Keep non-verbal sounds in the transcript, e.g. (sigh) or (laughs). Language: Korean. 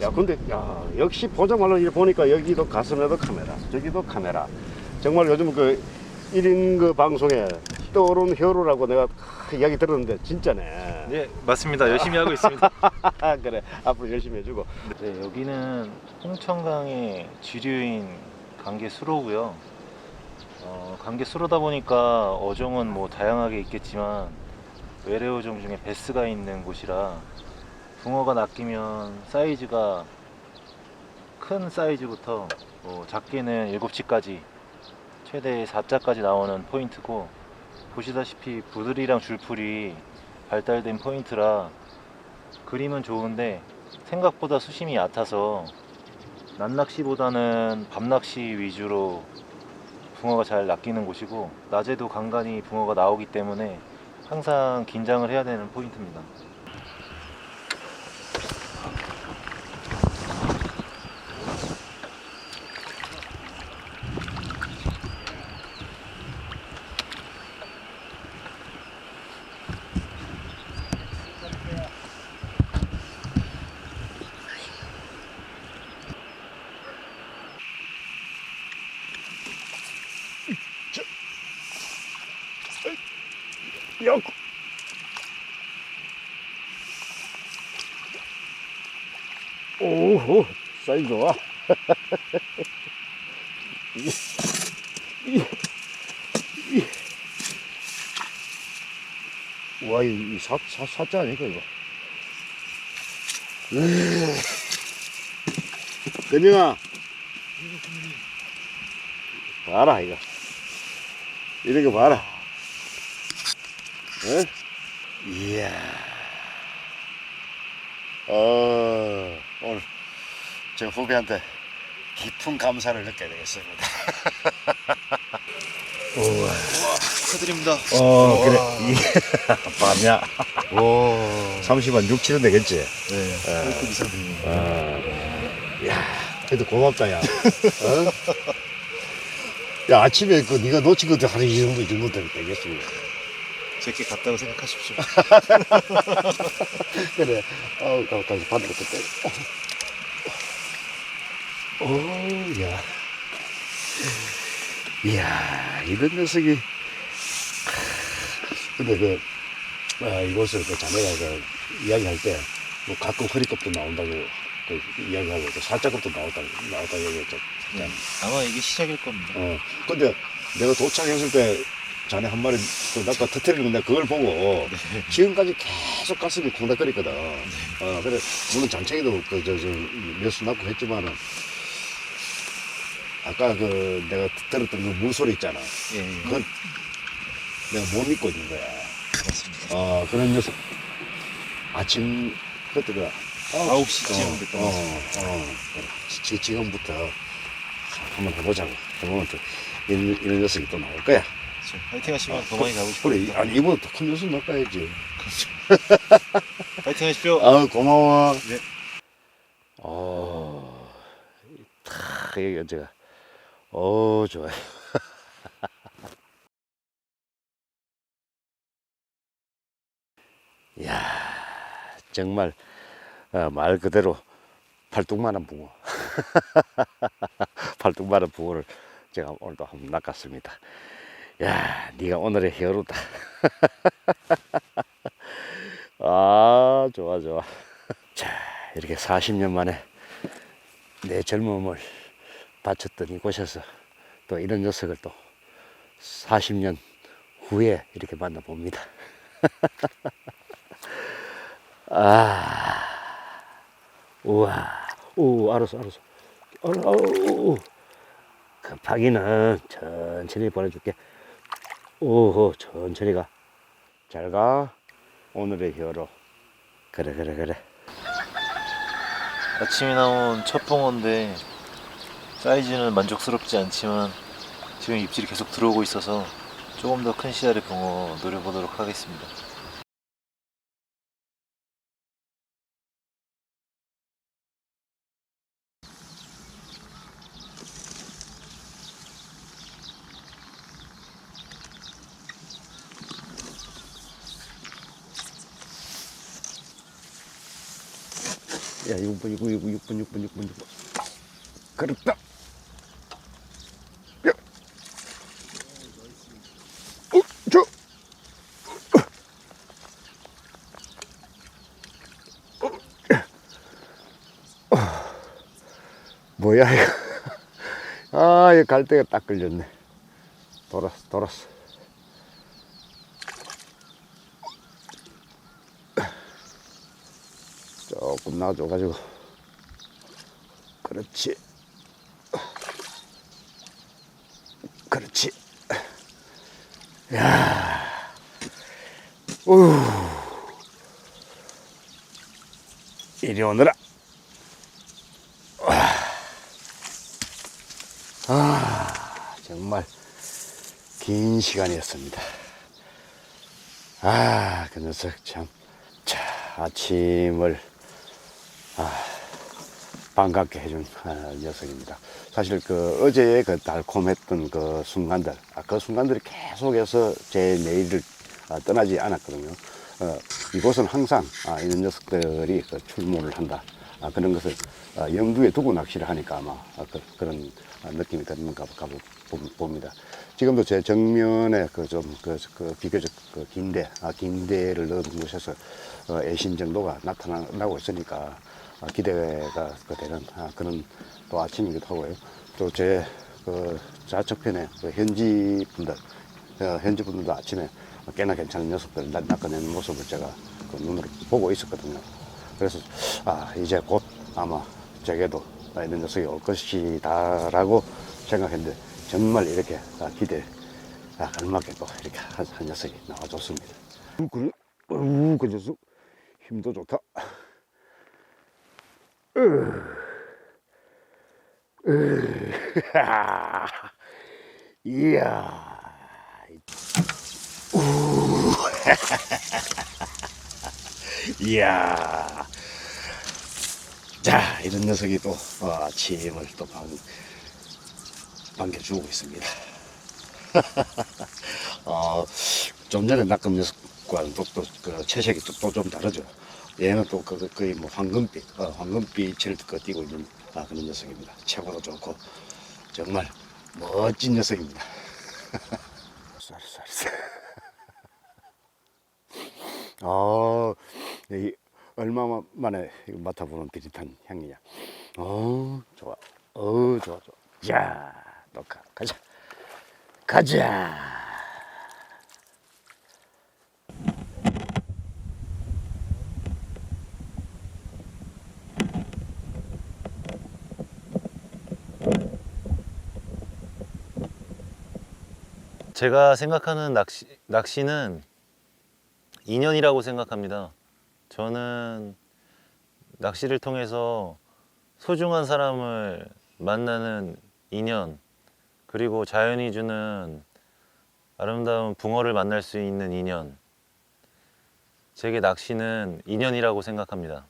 야 근데 야 역시 보자말로 이렇게 보니까 여기도 가슴에도 카메라 저기도 카메라. 정말 요즘 그 1인 그 방송에 떠오르는 히어로라고 내가 이야기 들었는데 진짜네. 네 맞습니다. 열심히 하고 있습니다. (laughs) 그래 앞으로 열심히 해주고. 네, 여기는 홍천강의 지류인 강계 수로고요. 어, 강계 수로다 보니까 어종은 뭐 다양하게 있겠지만 외래어종 중에 베스가 있는 곳이라 붕어가 낚이면 사이즈가 큰 사이즈부터 뭐 작게는 7치까지 최대 4자까지 나오는 포인트고 보시다시피 부들이랑 줄풀이 발달된 포인트라 그림은 좋은데 생각보다 수심이 얕아서 낮낚시보다는 밤낚시 위주로 붕어가 잘 낚이는 곳이고 낮에도 간간히 붕어가 나오기 때문에 항상 긴장을 해야 되는 포인트입니다. 야 오호 사이즈 좋아. (laughs) 와, 이, 이 사, 사, 사자 아니까, 이거. 으. 근영아. 봐라, 이거. 이런 거 봐라. 응? 이야. 어, 오늘 제 후배한테 깊은 감사를 느껴야 되겠습니다. (laughs) 우와. 축하드립니다. 어, 그래. 이게 (laughs) 밤이야. 오. 30만 6, 7은 되겠지? 네. 급 이상 드립니다. 아, 야, 그래도 고맙다, 야. (laughs) 어? 야, 아침에 그 네가 놓친 것도 한이 정도, 이 정도 되면 되겠습니다. 제게 같다고 생각하십시오. (laughs) 그래. 어우, 가, 다시 또 빼. 오, 야. 이야, 이런 녀석이. 근데 그, 아, 이곳을 그 자네가 그 이야기할 때, 뭐 가끔 허리껍도 나온다고 그 이야기하고, 또 살짝껍도 나왔다고, 나왔다고 얘기했죠. 네. 아마 이게 시작일 겁니다. 어, 근데 내가 도착했을 때 자네 한 마리 그 낚아 터트리는 내가 그걸 보고 지금까지 계속 가슴이 콩닥거리거든. 어, 그래, 물론 장창이도 그, 저, 저, 몇수 낳고 했지만은 아까 그 내가 들었던 그 물소리 있잖아. 예, 예. 그건 내가 못 믿고 있는 거야. 맞습니다. 어, 그런 녀석. 아침, 그때가 9시쯤 됐던 것 어. 어, 그래. 지, 지금부터 한번 해보자고. 해보면 또 이런, 이런 녀석이 또 나올 거야. 그렇죠. 파이팅 하시면 더 많이 잡으실 그래, 겁니다. 아니, 이번에 큰 녀석 넣어야지. (laughs) 파이팅 하십시오. 아 고마워. 네. 어, 탁, 여기 언제가. 어, 좋아요. (laughs) 야 정말, 어, 말 그대로 팔뚝만한 붕어. (laughs) 팔뚝만한 붕어를 제가 오늘도 한번 낚았습니다. 야, 네가 오늘의 히어로다. (laughs) 아, 좋아, 좋아. 자, 이렇게 40년 만에 내 젊음을 바쳤던 이곳에서 또 이런 녀석을 또 40년 후에 이렇게 만나봅니다. (laughs) 아, 우와, 오, 알았어, 알았어. 어, 어, 오, 오. 급하기는 천천히 보내줄게. 오호, 천천히 가. 잘 가. 오늘의 히어로. 그래, 그래, 그래. 아침에 나온 첫 붕어인데 사이즈는 만족스럽지 않지만 지금 입질이 계속 들어오고 있어서 조금 더큰 씨알의 붕어 노려보도록 하겠습니다. 야, 6분, 6분, 6분, 6분, 6분, 6분, 6분. 그렇다. 야. 어, 저. 어. 뭐야, 이거. (laughs) 아, 이 갈대가 딱 걸렸네. 돌았어, 돌았어. 조금 놔줘가지고. 그렇지. 그렇지. 야. 우. 이리 오너라. 와. 아, 정말 긴 시간이었습니다. 아, 그 녀석 참. 자, 아침을 반갑게 해준 아, 녀석입니다. 사실 그 어제의 그 달콤했던 그 순간들, 아, 그 순간들이 계속해서 제 내일을 아, 떠나지 않았거든요. 어, 이곳은 항상 아, 이런 녀석들이 그 출몰을 한다. 아, 그런 것을 아, 염두에 두고 낚시를 하니까 아마 아, 그, 런 느낌이 드는가 가 보- 봅니다. 지금도 제 정면에 그 좀 그, 그 비교적 그 긴대, 아, 긴대를 넣은 곳에서 어, 애신 정도가 나타나고 있으니까 아, 기대가 그 되는 아, 그런 또 아침이기도 하고요. 또 제 그 좌측편에 그 현지 분들, 어, 현지 분들도 아침에 꽤나 괜찮은 녀석들 낚- 낚아내는 모습을 제가 그 눈으로 보고 있었거든요. 그래서 아 이제 곧 아마 제게도 이런 녀석이 올 것이다 라고 생각했는데 정말 이렇게 아, 기대 아, 걸맞게 또 이렇게 한, 한 녀석이 나와줬습니다. 어, 그래? 어우, 그 녀석 힘도 좋다. (laughs) 이야. 우. (laughs) 이야. 자, 이런 녀석이 또 어, 아침을 또 반, 반겨주고 있습니다. (laughs) 어, 좀 전에 낚은 녀석과는 또, 또, 그 채색이 또 좀 다르죠. 얘는 또 그, 거의 뭐 황금빛, 어, 황금빛을 그 띄고 있는 아, 그런 녀석입니다. 체구도 좋고, 정말 멋진 녀석입니다. (laughs) 이 (laughs) 얼마 만에 맡아보는 비릿한 향이야. 어, 좋아. 어, 좋아, 좋아. 자, 또 가, 가자. 가자. 제가 생각하는 낚시, 낚시는 인연이라고 생각합니다. 저는 낚시를 통해서 소중한 사람을 만나는 인연, 그리고 자연이 주는 아름다운 붕어를 만날 수 있는 인연. 제게 낚시는 인연이라고 생각합니다.